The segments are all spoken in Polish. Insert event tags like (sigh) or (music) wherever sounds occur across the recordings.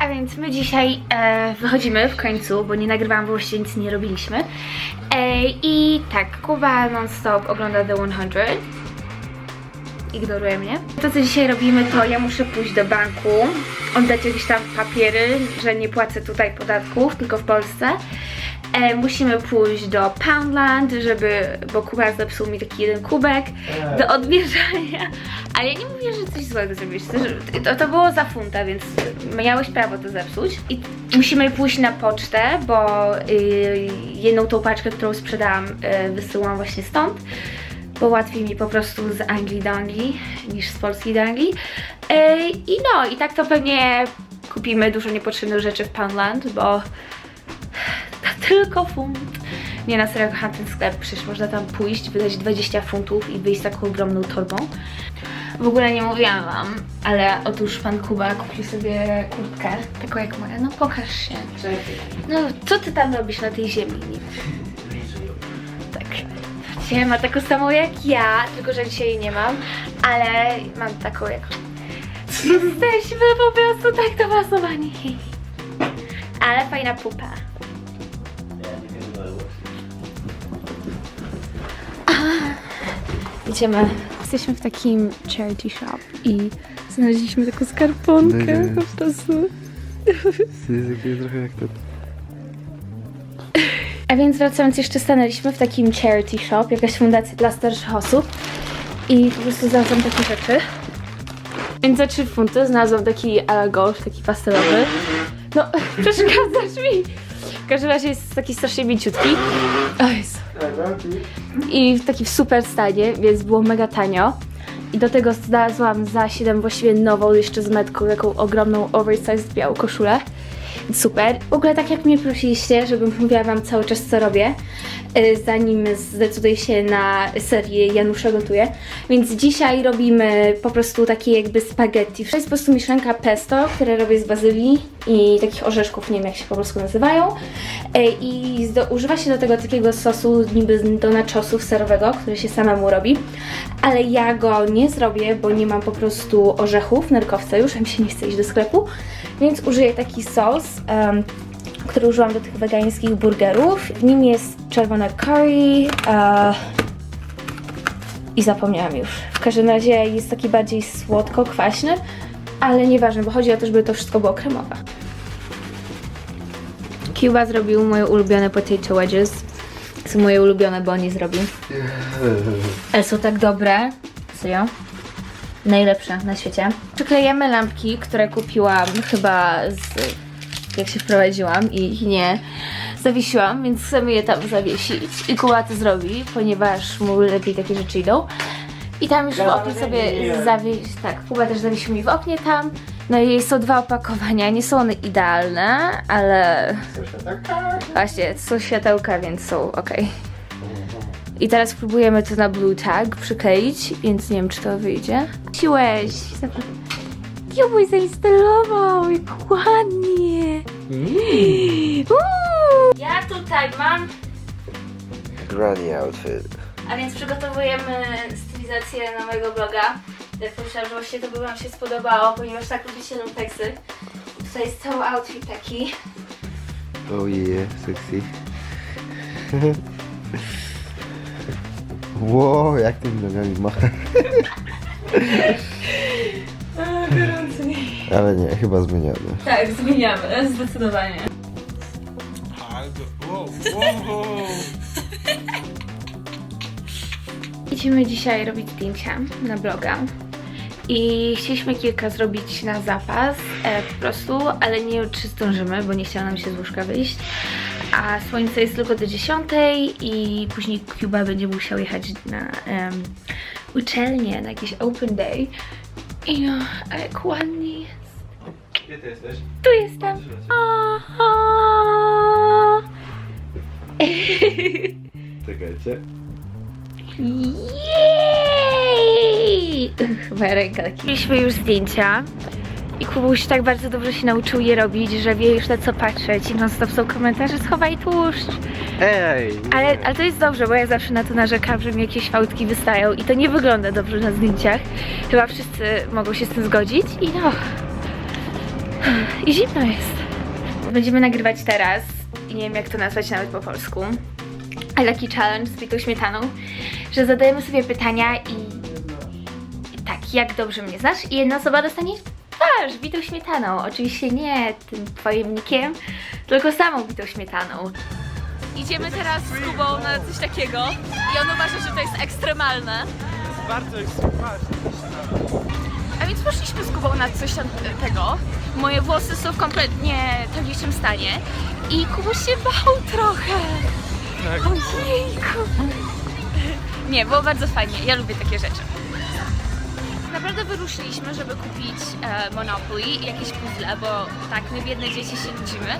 a więc my dzisiaj e, wychodzimy w końcu, bo nie nagrywałam, bo właściwie nic nie robiliśmy. E, I tak, Kuba non-stop ogląda The 100. Ignoruje mnie. To, co dzisiaj robimy, to ja muszę pójść do banku, oddać jakieś tam papiery, że nie płacę tutaj podatków, tylko w Polsce. E, musimy pójść do Poundland, żeby, bo Kuba zepsuł mi taki jeden kubek do odbierzania. Ale ja nie mówię, że coś złego zrobiłeś. To, to, to było za funta, więc miałeś prawo to zepsuć. I musimy pójść na pocztę, bo y, jedną tą paczkę, którą sprzedałam, y, wysyłam właśnie stąd. Bo łatwiej mi po prostu z Anglii do Anglii niż z Polski do Anglii. Y, I no, i tak to pewnie kupimy dużo niepotrzebnych rzeczy w Poundland, bo tylko funt. Nie na serio kocham ten sklep, przecież można tam pójść, wydać 20 funtów i wyjść z taką ogromną torbą. W ogóle nie mówiłam wam, ale otóż pan Kuba kupił sobie kurtkę, taką jak moja. No pokaż się. No co ty tam robisz na tej ziemi? Tak. Dzisiaj ma taką samą jak ja, tylko że dzisiaj jej nie mam, ale mam taką jak... (laughs) Jesteśmy po prostu tak dopasowani. Ale fajna pupa. Idziemy. Jesteśmy w takim charity shop i znaleźliśmy taką skarponkę Nie, po prostu. Jest trochę jak ten. A więc wracając jeszcze stanęliśmy w takim charity shop, jakaś fundacja dla starszych osób i po prostu znalazłam takie rzeczy. Więc za 3 funty znalazłam taki ala golf, taki pastelowy. No, (laughs) przeszkadzasz mi! W każdym razie jest taki strasznie mięciutki. O Jezu. I w taki super stanie, więc było mega tanio. I do tego znalazłam za 7 właściwie nową, jeszcze z metką, taką ogromną oversized białą koszulę. Super. W ogóle tak jak mnie prosiliście, żebym mówiła wam cały czas co robię, y, zanim zdecyduję się na serię Janusza gotuje. Więc dzisiaj robimy po prostu takie jakby spaghetti. To jest po prostu mieszanka pesto, które robię z bazylii i takich orzeszków, nie wiem jak się po polsku nazywają. Y, I zdo- używa się do tego takiego sosu niby do nachosów serowego, który się samemu robi. Ale ja go nie zrobię, bo nie mam po prostu orzechów, nerkowca już, a mi się nie chce iść do sklepu. Więc użyję taki sos, em, który użyłam do tych wegańskich burgerów. W nim jest czerwone curry e, i zapomniałam już. W każdym razie jest taki bardziej słodko-kwaśny, ale nieważne, bo chodzi o to, żeby to wszystko było kremowe. Cuba zrobił moje ulubione potato wedges. Są moje ulubione, bo on je zrobił. (laughs) Ale są tak dobre. Serio? Najlepsze na świecie. Przyklejemy lampki, które kupiłam chyba z... jak się wprowadziłam i ich nie zawiesiłam, więc chcemy je tam zawiesić. I Kuba to zrobi, ponieważ mu lepiej takie rzeczy idą. I tam już w oknie sobie zawieść. Tak, Kuba też zawiesił mi w oknie tam. No i są dwa opakowania. Nie są one idealne, ale właśnie są światełka, więc są ok. I teraz próbujemy to na blue tag przykleić, więc nie wiem, czy to wyjdzie. Siłeś! Jubuj zainstalował! Jak ładnie! Uuu. Ja tutaj mam Granny outfit. A więc przygotowujemy stylizację na mojego bloga. Jak pomyślałam, że właśnie to by Wam się spodobało, ponieważ tak lubicie lumpeksy. Tutaj jest cały outfit taki. Oh yeah, sexy. (laughs) Wow, jak tym nogami macha. (laughs) Ale nie, chyba zmieniamy. Tak, zmieniamy, zdecydowanie. Wow, wow. Idziemy dzisiaj robić zdjęcia na bloga. I chcieliśmy kilka zrobić na zapas, e, po prostu, ale nie wiem, czy zdążymy, bo nie chciała nam się z łóżka wyjść. A słońce jest tylko do 10 i później Cuba będzie musiał jechać na em, uczelnię, na jakiś open day. I no, ale jak ładnie. Gdzie ty jesteś? Tu jestem. Aha. (laughs) Czekajcie. Jej! Moja ręka taki. Mieliśmy już zdjęcia i Kubuś tak bardzo dobrze się nauczył je robić, że wie już na co patrzeć i non stop są komentarze schowaj tłuszcz. Ej! Ale, ale to jest dobrze, bo ja zawsze na to narzekam, że mi jakieś fałdki wystają i to nie wygląda dobrze na zdjęciach. Chyba wszyscy mogą się z tym zgodzić i no. I zimno jest. Będziemy nagrywać teraz. I nie wiem, jak to nazwać nawet po polsku. Ale taki challenge z bitą śmietaną, że zadajemy sobie pytania i, i tak, jak dobrze mnie znasz i jedna osoba dostanie twarz bitą śmietaną. Oczywiście nie tym twoim nikiem, tylko samą bitą śmietaną. Idziemy teraz z Kubą na coś takiego i on uważa, że to jest ekstremalne. Bardzo ekstremalnie. A więc poszliśmy z Kubą na coś tam tego. Moje włosy są w kompletnie tragicznym stanie i Kubuś się bał trochę. Tak. Ojejku. Nie, było bardzo fajnie. Ja lubię takie rzeczy. Naprawdę wyruszyliśmy, żeby kupić e, Monopoly i jakieś puzzle, bo tak, my biedne dzieci się nudzimy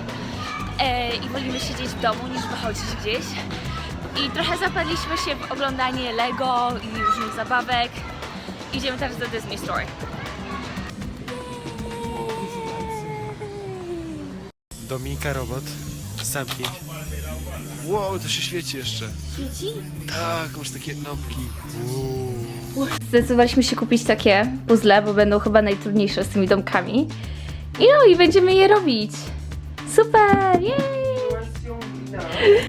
e, i wolimy siedzieć w domu niż wychodzić gdzieś. I trochę zapadliśmy się w oglądanie Lego i różnych zabawek. Idziemy teraz do Disney Store. Dominika Robot. Sampling. Wow, to się świeci jeszcze. Świeci? Tak, masz takie nopki. Zdecydowaliśmy się kupić takie puzzle, bo będą chyba najtrudniejsze z tymi domkami. I no, i będziemy je robić. Super! Jej!